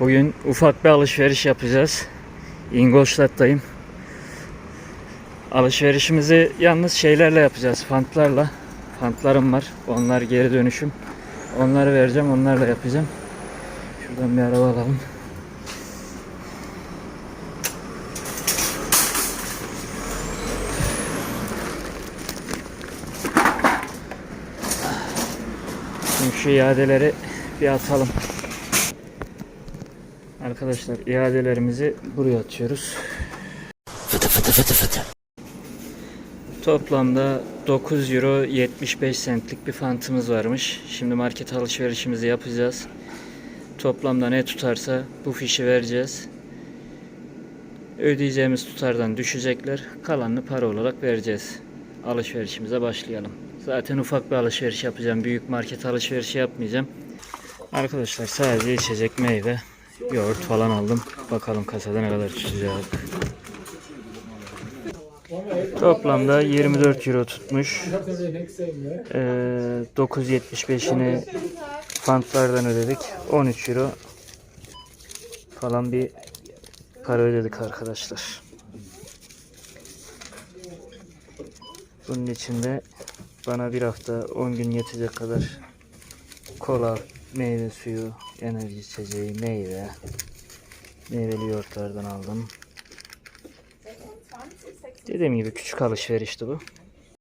Bugün ufak bir alışveriş yapacağız. Ingolstadt'tayım. Alışverişimizi yalnız şeylerle yapacağız. Fantlarla. Fantlarım var. Onlar geri dönüşüm. Onları vereceğim. Onlarla yapacağım. Şuradan bir araba alalım. Şimdi şu iadeleri bir atalım. Arkadaşlar iadelerimizi buraya atıyoruz. Toplamda 9 euro 75 centlik bir fantımız varmış. Şimdi market alışverişimizi yapacağız. Toplamda ne tutarsa bu fişi vereceğiz. Ödeyeceğimiz tutardan düşecekler. Kalanını para olarak vereceğiz. Alışverişimize başlayalım. Zaten ufak bir alışveriş yapacağım. Büyük market alışverişi yapmayacağım. Arkadaşlar sadece içecek meyve, yoğurt falan aldım. Bakalım kasada ne kadar tutacak. Toplamda 24 euro tutmuş. Ee, 9.75'ini fantlardan ödedik. 13 euro falan bir para ödedik arkadaşlar. Bunun içinde bana bir hafta 10 gün yetecek kadar kola, meyve suyu, enerji içeceği, meyve, meyveli yoğurtlardan aldım. Dediğim gibi küçük alışverişti bu.